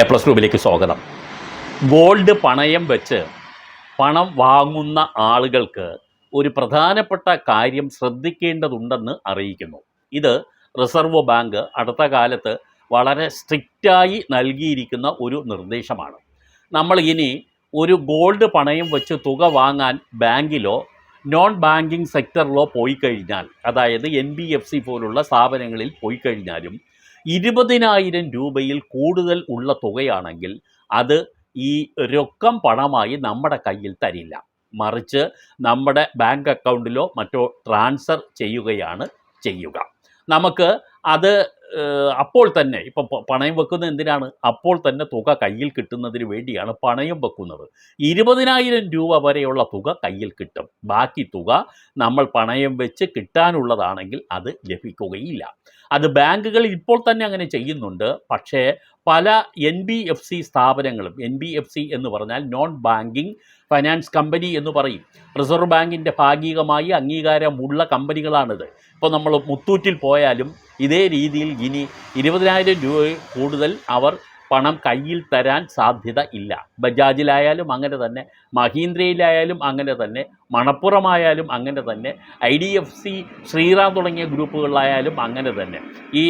A plus ഗ്രൂപ്പിലേക്ക് സ്വാഗതം. Gold പണയം വെച്ച് പണം വാങ്ങുന്ന ആളുകൾക്ക് ഒരു പ്രധാനപ്പെട്ട കാര്യം ശ്രദ്ധിക്കേണ്ടതുണ്ടെന്ന് അറിയിക്കുന്നു. ഇത് റിസർവ് ബാങ്ക് അടുത്ത കാലത്ത് വളരെ സ്ട്രിക്റ്റായി നൽകിയിരിക്കുന്ന ഒരു നിർദ്ദേശമാണ്. നമ്മൾ ഇനി ഒരു ഗോൾഡ് പണയം വെച്ച് തുക വാങ്ങാൻ ബാങ്കിലോ നോൺ ബാങ്കിങ് സെക്ടറിലോ പോയി കഴിഞ്ഞാൽ അതായത് എൻ ബി എഫ് സി പോലുള്ള സ്ഥാപനങ്ങളിൽ പോയി കഴിഞ്ഞാലും ഇരുപതിനായിരം രൂപയിൽ കൂടുതൽ ഉള്ള തുകയാണെങ്കിൽ അത് ഈ രൊക്കം പണമായി നമ്മുടെ കയ്യിൽ തരില്ല. മറിച്ച് നമ്മുടെ ബാങ്ക് അക്കൗണ്ടിലോ മറ്റോ ട്രാൻസ്ഫർ ചെയ്യുകയാണ് ചെയ്യുക. നമുക്ക് അത് അപ്പോൾ തന്നെ ഇപ്പം പണയം വെക്കുന്നത് എന്തിനാണ്? അപ്പോൾ തന്നെ തുക കയ്യിൽ കിട്ടുന്നതിന് വേണ്ടിയാണ് പണയം വെക്കുന്നത്. ഇരുപതിനായിരം രൂപ വരെയുള്ള തുക കയ്യിൽ കിട്ടും. ബാക്കി തുക നമ്മൾ പണയം വെച്ച് കിട്ടാനുള്ളതാണെങ്കിൽ അത് ലഭിക്കുകയില്ല. അത് ബാങ്കുകൾ ഇപ്പോൾ തന്നെ അങ്ങനെ ചെയ്യുന്നുണ്ട്. പക്ഷേ പല എൻ ബി എഫ് സി സ്ഥാപനങ്ങളും എൻ ബി എഫ് സി എന്ന് പറഞ്ഞാൽ നോൺ ബാങ്കിങ് ഫൈനാൻസ് കമ്പനി എന്ന് പറയും. റിസർവ് ബാങ്കിന്റെ ഭാഗികമായി അംഗീകാരമുള്ള കമ്പനികളാണിത്. ഇപ്പോൾ നമ്മൾ മുത്തൂറ്റിൽ പോയാലും ഇതേ രീതിയിൽ ഇനി ഇരുപതിനായിരം രൂപ കൂടുതൽ അവർ പണം കയ്യിൽ തരാൻ സാധ്യത ഇല്ല. ബജാജിലായാലും അങ്ങനെ തന്നെ മഹീന്ദ്രയിലായാലും അങ്ങനെ തന്നെ മണപ്പുറമായാലും അങ്ങനെ തന്നെ I D F C Shriram തുടങ്ങിയ ഗ്രൂപ്പുകളിലായാലും അങ്ങനെ തന്നെ. ഈ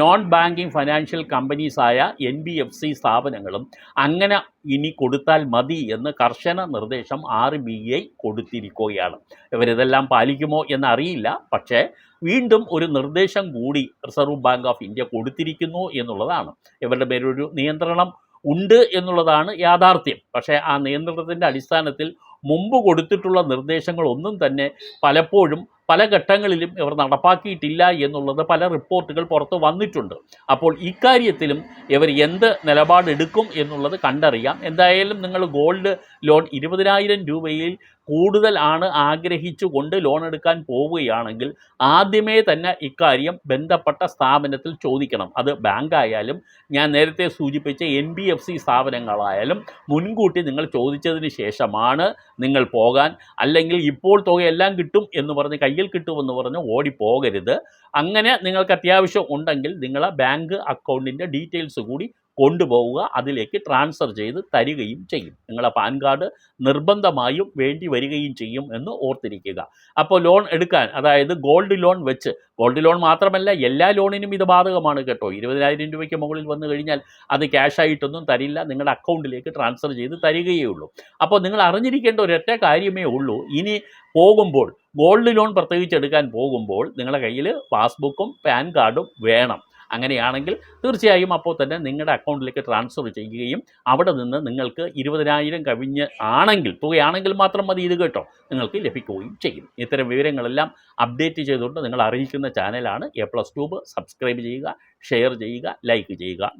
നോൺ ബാങ്കിങ് ഫൈനാൻഷ്യൽ കമ്പനീസായ എൻ ബി എഫ് സി സ്ഥാപനങ്ങളും അങ്ങനെ ഇനി കൊടുത്താൽ മതി എന്ന് കർശന നിർദ്ദേശം ആർ ബി ഐ കൊടുത്തിരിക്കുകയാണ്. ഇവരിതെല്ലാം പാലിക്കുമോ എന്നറിയില്ല. പക്ഷേ വീണ്ടും ഒരു നിർദ്ദേശം കൂടി റിസർവ് ബാങ്ക് ഓഫ് ഇന്ത്യ കൊടുത്തിരിക്കുന്നു എന്നുള്ളതാണ്. ഇവരുടെ പേരൊരു നിയന്ത്രണം ഉണ്ട് എന്നുള്ളതാണ് യാഥാർത്ഥ്യം. പക്ഷേ ആ നിയന്ത്രണത്തിന്റെ അടിസ്ഥാനത്തിൽ മുമ്പ് കൊടുത്തിട്ടുള്ള നിർദ്ദേശങ്ങളൊന്നും തന്നെ പലപ്പോഴും പല ഘട്ടങ്ങളിലും ഇവർ നടപ്പാക്കിയിട്ടില്ല എന്നുള്ളത് പല റിപ്പോർട്ടുകൾ പുറത്ത് വന്നിട്ടുണ്ട്. അപ്പോൾ ഇക്കാര്യത്തിലും ഇവർ എന്ത് നിലപാടെടുക്കും എന്നുള്ളത് കണ്ടറിയാം. എന്തായാലും നിങ്ങൾ ഗോൾഡ് ലോൺ ഇരുപതിനായിരം രൂപയിൽ കൂടുതൽ ആണ് ആഗ്രഹിച്ചുകൊണ്ട് ലോൺ എടുക്കാൻ പോവുകയാണെങ്കിൽ ആദ്യമേ തന്നെ ഇക്കാര്യം ബന്ധപ്പെട്ട സ്ഥാപനത്തിൽ ചോദിക്കണം. അത് ബാങ്കായാലും ഞാൻ നേരത്തെ സൂചിപ്പിച്ച എൻ ബി എഫ് സി സ്ഥാപനങ്ങളായാലും മുൻകൂട്ടി നിങ്ങൾ ചോദിച്ചതിന് ശേഷമാണ് നിങ്ങൾ പോകാൻ. അല്ലെങ്കിൽ ഇപ്പോൾ തുകയെല്ലാം കിട്ടും എന്ന് പറഞ്ഞ് കയ്യിൽ കിട്ടുമെന്ന് പറഞ്ഞ് ഓടിപ്പോകരുത്. അങ്ങനെ നിങ്ങൾക്ക് അത്യാവശ്യം ഉണ്ടെങ്കിൽ നിങ്ങൾ ബാങ്ക് അക്കൗണ്ടിന്റെ ഡീറ്റെയിൽസ് കൂടി കൊണ്ടുപോവുക. അതിലേക്ക് ട്രാൻസ്ഫർ ചെയ്ത് തരികയും ചെയ്യും. നിങ്ങളെ പാൻ കാർഡ് നിർബന്ധമായും വേണ്ടി വരികയും ചെയ്യും എന്ന് ഓർത്തിരിക്കുക. അപ്പോൾ ലോൺ എടുക്കാൻ അതായത് ഗോൾഡ് ലോൺ വെച്ച് ഗോൾഡ് ലോൺ മാത്രമല്ല എല്ലാ ലോണിനും ഇത് ബാധകമാണ് കേട്ടോ. ഇരുപതിനായിരം രൂപയ്ക്ക് മുകളിൽ വന്നു കഴിഞ്ഞാൽ അത് ക്യാഷായിട്ടൊന്നും തരില്ല. നിങ്ങളുടെ അക്കൗണ്ടിലേക്ക് ട്രാൻസ്ഫർ ചെയ്ത് തരികയേ ഉള്ളൂ. അപ്പോൾ നിങ്ങൾ അറിഞ്ഞിരിക്കേണ്ട ഒരൊറ്റ കാര്യമേ ഉള്ളൂ. ഇനി പോകുമ്പോൾ ഗോൾഡ് ലോൺ പ്രത്യേകിച്ച് എടുക്കാൻ പോകുമ്പോൾ നിങ്ങളുടെ കയ്യിൽ പാസ്ബുക്കും പാൻ കാർഡും വേണം. അങ്ങനെയാണെങ്കിൽ തീർച്ചയായും അപ്പോൾ തന്നെ നിങ്ങളുടെ അക്കൗണ്ടിലേക്ക് ട്രാൻസ്ഫർ ചെയ്യുകയും അവിടെ നിന്ന് നിങ്ങൾക്ക് ഇരുപതിനായിരം കവിഞ്ഞ് ആണെങ്കിൽ തുകയാണെങ്കിൽ മാത്രം മതി ഇത് കേട്ടോ. നിങ്ങൾക്ക് ലഭിക്കുകയും ചെയ്യും. ഇത്തരം വിവരങ്ങളെല്ലാം അപ്ഡേറ്റ് ചെയ്തുകൊണ്ട് നിങ്ങൾ അറിയിക്കുന്ന ചാനലാണ് എ പ്ലസ് ട്യൂബ്. സബ്സ്ക്രൈബ് ചെയ്യുക ഷെയർ ചെയ്യുക ലൈക്ക് ചെയ്യുക.